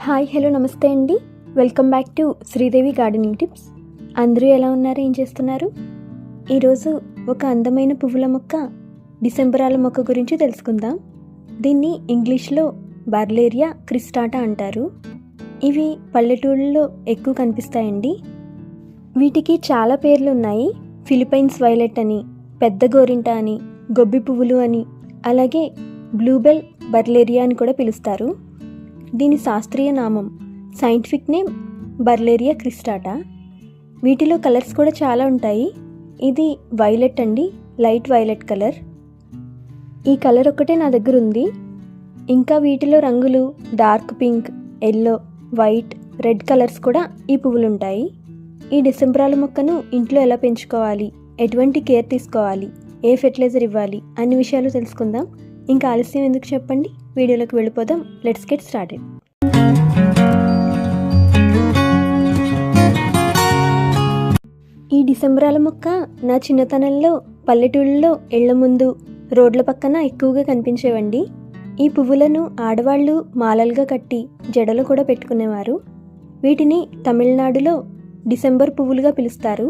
Hi hello నమస్తే అండి. Welcome back to Sridevi gardening tips. అందరూ ఎలా ఉన్నారు? ఏం చేస్తున్నారు? ఈరోజు ఒక అందమైన పువ్వుల మొక్క డిసెంబరాల మొక్క గురించి తెలుసుకుందాం. దీన్ని ఇంగ్లీష్లో బర్లేరియా క్రిస్టాటా అంటారు. ఇవి పల్లెటూళ్ళలో ఎక్కువ కనిపిస్తాయండి. వీటికి చాలా పేర్లు ఉన్నాయి. ఫిలిపైన్స్ వైలెట్ అని పెద్ద గోరింట అని గొబ్బి పువ్వులు అని అలాగే బ్లూబెల్ బర్లేరియా అని కూడా పిలుస్తారు. దీని శాస్త్రీయ నామం సైంటిఫిక్ నేమ్ బర్లేరియా క్రిస్టాటా. వీటిలో కలర్స్ కూడా చాలా ఉంటాయి. ఇది వైలెట్ అండి లైట్ వైలెట్ కలర్. ఈ కలర్ ఒక్కటే నా దగ్గర ఉంది. ఇంకా వీటిలో రంగులు dark pink yellow white red colours కూడా ఈ పువ్వులు ఉంటాయి ఈ డిసెంబరాల మొక్కను ఇంట్లో ఎలా పెంచుకోవాలి ఎటువంటి కేర్ తీసుకోవాలి ఏ ఫెర్టిలైజర్ ఇవ్వాలి అన్ని విషయాలు తెలుసుకుందాం. ఇంకా ఆలస్యం ఎందుకు చెప్పండి? వీడియోలోకి వెళ్ళిపోదాం. లెట్స్ గెట్ స్టార్టెడ్ ఈ డిసెంబరాల మొక్క నా చిన్నతనంలో పల్లెటూళ్ళలో ఇళ్ళ ముందు రోడ్ల పక్కన ఎక్కువగా కనిపించేవండి. ఈ పువ్వులను ఆడవాళ్ళు మాలలుగా కట్టి జడలు కూడా పెట్టుకునేవారు. వీటిని తమిళనాడులో డిసెంబర్ పువ్వులుగా పిలుస్తారు.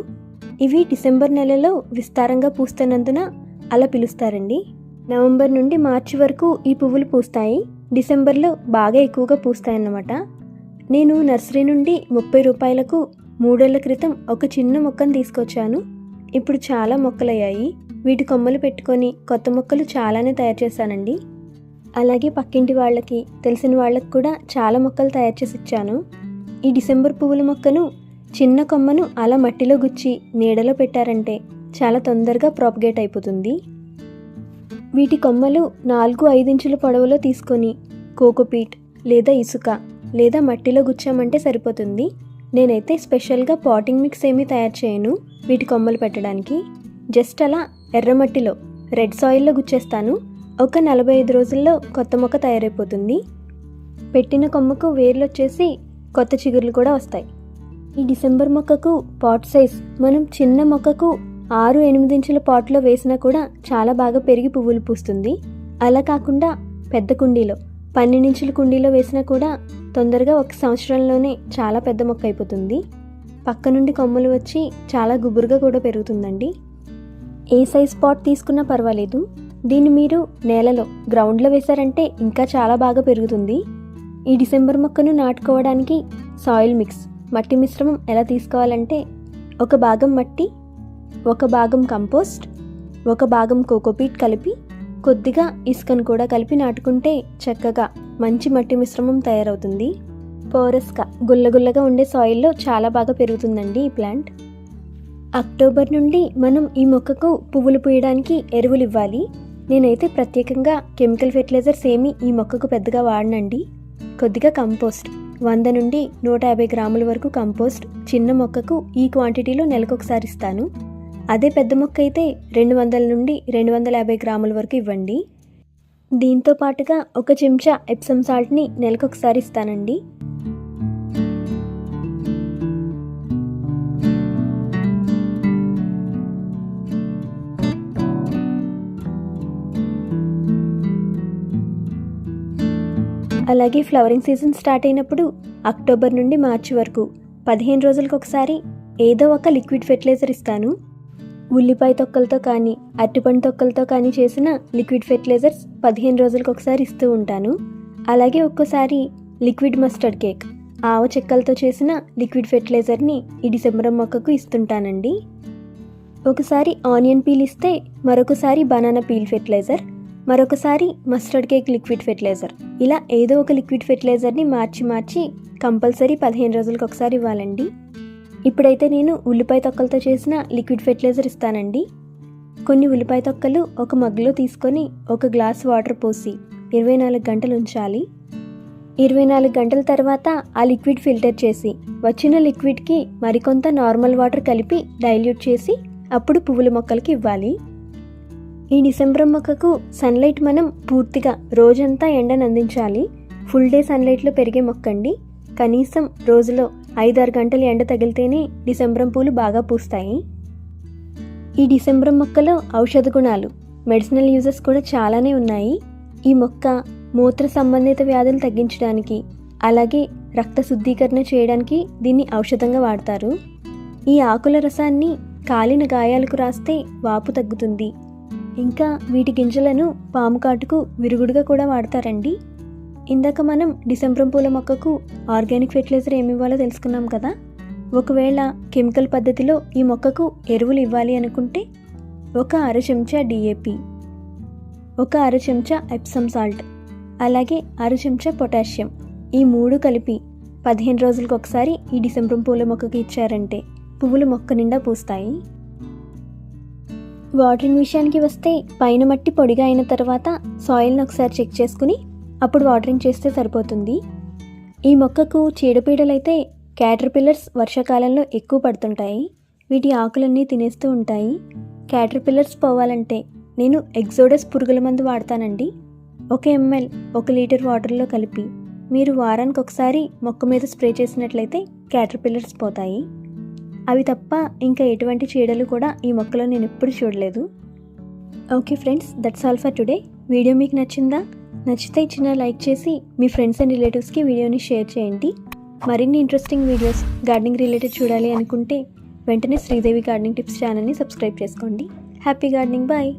ఇవి డిసెంబర్ నెలలో విస్తారంగా పూస్తున్నందున అలా పిలుస్తారండి. నవంబర్ నుండి మార్చి వరకు ఈ పువ్వులు పూస్తాయి. డిసెంబర్లో బాగా ఎక్కువగా పూస్తాయన్నమాట. నేను నర్సరీ నుండి ముప్పై రూపాయలకు మూడేళ్ళ క్రితం ఒక చిన్న మొక్కను తీసుకొచ్చాను. ఇప్పుడు చాలా మొక్కలయ్యాయి. వీటి కొమ్మలు పెట్టుకొని కొత్త మొక్కలు చాలానే తయారు చేశానండి. అలాగే పక్కింటి వాళ్ళకి తెలిసిన వాళ్ళకి కూడా చాలా మొక్కలు తయారు చేసి ఇచ్చాను. ఈ డిసెంబర్ పువ్వుల మొక్కను చిన్న కొమ్మను అలా మట్టిలో గుచ్చి నీడలో పెట్టారంటే చాలా తొందరగా ప్రాపగేట్ అయిపోతుంది. వీటి కొమ్మలు నాలుగు ఐదించుల పొడవులో తీసుకొని కోకోపీట్ లేదా ఇసుక లేదా మట్టిలో గుచ్చామంటే సరిపోతుంది. నేనైతే స్పెషల్గా పాటింగ్ మిక్స్ ఏమీ తయారు చేయను. వీటి కొమ్మలు పెట్టడానికి జస్ట్ అలా ఎర్రమట్టిలో రెడ్ సాయిల్లో గుచ్చేస్తాను. ఒక నలభై ఐదు రోజుల్లో కొత్త మొక్క తయారైపోతుంది. పెట్టిన కొమ్మకు వేర్లు వచ్చేసి కొత్త చిగుర్లు కూడా వస్తాయి. ఈ డిసెంబర్ మొక్కకు పాట్ సైజ్ మనం చిన్న మొక్కకు ఆరు ఎనిమిది ఇంచుల పాట్లో వేసినా కూడా చాలా బాగా పెరిగి పువ్వులు పూస్తుంది. అలా కాకుండా పెద్ద కుండీలో పన్నెండించుల కుండీలో వేసినా కూడా తొందరగా ఒక సంవత్సరంలోనే చాలా పెద్ద మొక్క అయిపోతుంది. పక్క నుండి కొమ్మలు వచ్చి చాలా గుబురుగా కూడా పెరుగుతుందండి. ఏ సైజ్ పాట్ తీసుకున్నా పర్వాలేదు. దీన్ని మీరు నేలలో గ్రౌండ్లో వేశారంటే ఇంకా చాలా బాగా పెరుగుతుంది. ఈ డిసెంబర్ మొక్కను నాటుకోవడానికి సాయిల్ మిక్స్ మట్టి మిశ్రమం ఎలా తీసుకోవాలంటే ఒక భాగం మట్టి ఒక భాగం కంపోస్ట్ ఒక భాగం కోకోపీట్ కలిపి కొద్దిగా ఇసుకను కూడా కలిపి నాటుకుంటే చక్కగా మంచి మట్టి మిశ్రమం తయారవుతుంది. పోరస్గా గుల్లగుల్లగా ఉండే సాయిల్లో చాలా బాగా పెరుగుతుందండి ఈ ప్లాంట్ అక్టోబర్ నుండి మనం ఈ మొక్కకు పువ్వులు పూయడానికి ఎరువులు ఇవ్వాలి. నేనైతే ప్రత్యేకంగా కెమికల్ ఫెర్టిలైజర్స్ ఏమీ ఈ మొక్కకు పెద్దగా వాడనండి. కొద్దిగా కంపోస్ట్ వంద నుండి నూట యాభై గ్రాముల వరకు కంపోస్ట్ చిన్న మొక్కకు ఈ క్వాంటిటీలో నెలకొకసారి ఇస్తాను. అదే పెద్ద మొక్క అయితే రెండు వందల నుండి రెండు వందల యాభై గ్రాముల వరకు ఇవ్వండి. దీంతో పాటుగా ఒక చెంచా ఎప్సమ్ సాల్ట్ని నెలకొకసారి ఇస్తానండి. అలాగే ఫ్లవరింగ్ సీజన్ స్టార్ట్ అయినప్పుడు అక్టోబర్ నుండి మార్చి వరకు పదిహేను రోజులకు ఒకసారి ఏదో ఒక లిక్విడ్ ఫెర్టిలైజర్ ఇస్తాను. ఉల్లిపాయ తొక్కలతో కానీ అరటిపండు తొక్కలతో కానీ చేసిన లిక్విడ్ ఫెర్టిలైజర్స్ పదిహేను రోజులకు ఒకసారి ఇస్తూ ఉంటాను. అలాగే ఒక్కోసారి లిక్విడ్ మస్టర్డ్ కేక్ ఆవ చెక్కలతో చేసిన లిక్విడ్ ఫెర్టిలైజర్ని ఈ డిసెంబర్ మొక్కకు ఇస్తుంటానండి. ఒకసారి ఆనియన్ పీల్ ఇస్తే మరొకసారి బనానా పీల్ ఫెర్టిలైజర్ మరొకసారి మస్టర్డ్ కేక్ లిక్విడ్ ఫెర్టిలైజర్. ఇలా ఏదో ఒక లిక్విడ్ ఫెర్టిలైజర్ని మార్చి మార్చి కంపల్సరీ పదిహేను రోజులకు ఒకసారి ఇవ్వాలండి. ఇప్పుడైతే నేను ఉల్లిపాయ తొక్కలతో చేసిన లిక్విడ్ ఫెర్టిలైజర్ ఇస్తానండి. కొన్ని ఉల్లిపాయ తొక్కలు ఒక మగ్గులో తీసుకొని ఒక గ్లాస్ వాటర్ పోసి ఇరవై నాలుగు గంటలు ఉంచాలి. ఇరవై నాలుగు గంటల తర్వాత ఆ లిక్విడ్ ఫిల్టర్ చేసి వచ్చిన లిక్విడ్కి మరికొంత నార్మల్ వాటర్ కలిపి డైల్యూట్ చేసి అప్పుడు పువ్వుల మొక్కలకి ఇవ్వాలి. ఈ డిసెంబర్ మొక్కకు సన్లైట్ మనం పూర్తిగా రోజంతా ఎండను అందించాలి ఫుల్ డే సన్లైట్లో పెరిగే మొక్కండి. కనీసం రోజులో ఐదారు గంటలు ఎండ తగిలితేనే డిసెంబరం పూలు బాగా పూస్తాయి. ఈ డిసెంబరం మొక్కలో ఔషధ గుణాలు మెడిసినల్ యూజెస్ కూడా చాలానే ఉన్నాయి. ఈ మొక్క మూత్ర సంబంధిత వ్యాధులు తగ్గించడానికి అలాగే రక్త శుద్ధీకరణ చేయడానికి దీన్ని ఔషధంగా వాడతారు. ఈ ఆకుల రసాన్ని కాలిన గాయాలకు రాస్తే వాపు తగ్గుతుంది. ఇంకా వీటి గింజలను పాము కాటుకు విరుగుడుగా కూడా వాడతారండి. ఇందాక మనం డిసెంబరం పూల మొక్కకు ఆర్గానిక్ ఫెర్టిలైజర్ ఏమి ఇవ్వాలో తెలుసుకున్నాం కదా. ఒకవేళ కెమికల్ పద్ధతిలో ఈ మొక్కకు ఎరువులు ఇవ్వాలి అనుకుంటే ఒక అర చెంచా డిఏపి ఒక అర చెంచా ఎప్సమ్ సాల్ట్ అలాగే అర చెంచా పొటాషియం ఈ మూడు కలిపి పదిహేను రోజులకు ఒకసారి ఈ డిసెంబరం పూల మొక్కకి ఇచ్చారంటే పువ్వులు మొక్క నిండా పూస్తాయి. వాటరింగ్ విషయానికి వస్తే పైన మట్టి పొడిగా అయిన తర్వాత సాయిల్ని ఒకసారి చెక్ చేసుకుని అప్పుడు వాటరింగ్ చేస్తే సరిపోతుంది. ఈ మొక్కకు చీడపీడలైతే క్యాటర్ పిల్లర్స్ వర్షాకాలంలో ఎక్కువ పడుతుంటాయి. వీటి ఆకులన్నీ తినేస్తూ ఉంటాయి. క్యాటర్ పిల్లర్స్ పోవాలంటే నేను ఎగ్జోడస్ పురుగుల మందు వాడతానండి. ఒక ఎంఎల్ ఒక లీటర్ వాటర్లో కలిపి మీరు వారానికి ఒకసారి మొక్క మీద స్ప్రే చేసినట్లయితే క్యాటర్ పిల్లర్స్ పోతాయి. అవి తప్ప ఇంకా ఎటువంటి చీడలు కూడా ఈ మొక్కలో నేను ఎప్పుడు చూడలేదు. Okay friends that's all for today video మీకు నచ్చిందా? నచ్చితే చిన్న లైక్ చేసి మీ ఫ్రెండ్స్ అండ్ రిలేటివ్స్కి వీడియోని షేర్ చేయండి. మరిన్ని ఇంట్రెస్టింగ్ వీడియోస్ గార్డెనింగ్ రిలేటెడ్ చూడాలి అనుకుంటే వెంటనే శ్రీదేవి గార్డెనింగ్ టిప్స్ ఛానల్ని సబ్స్క్రైబ్ చేసుకోండి. Happy gardening bye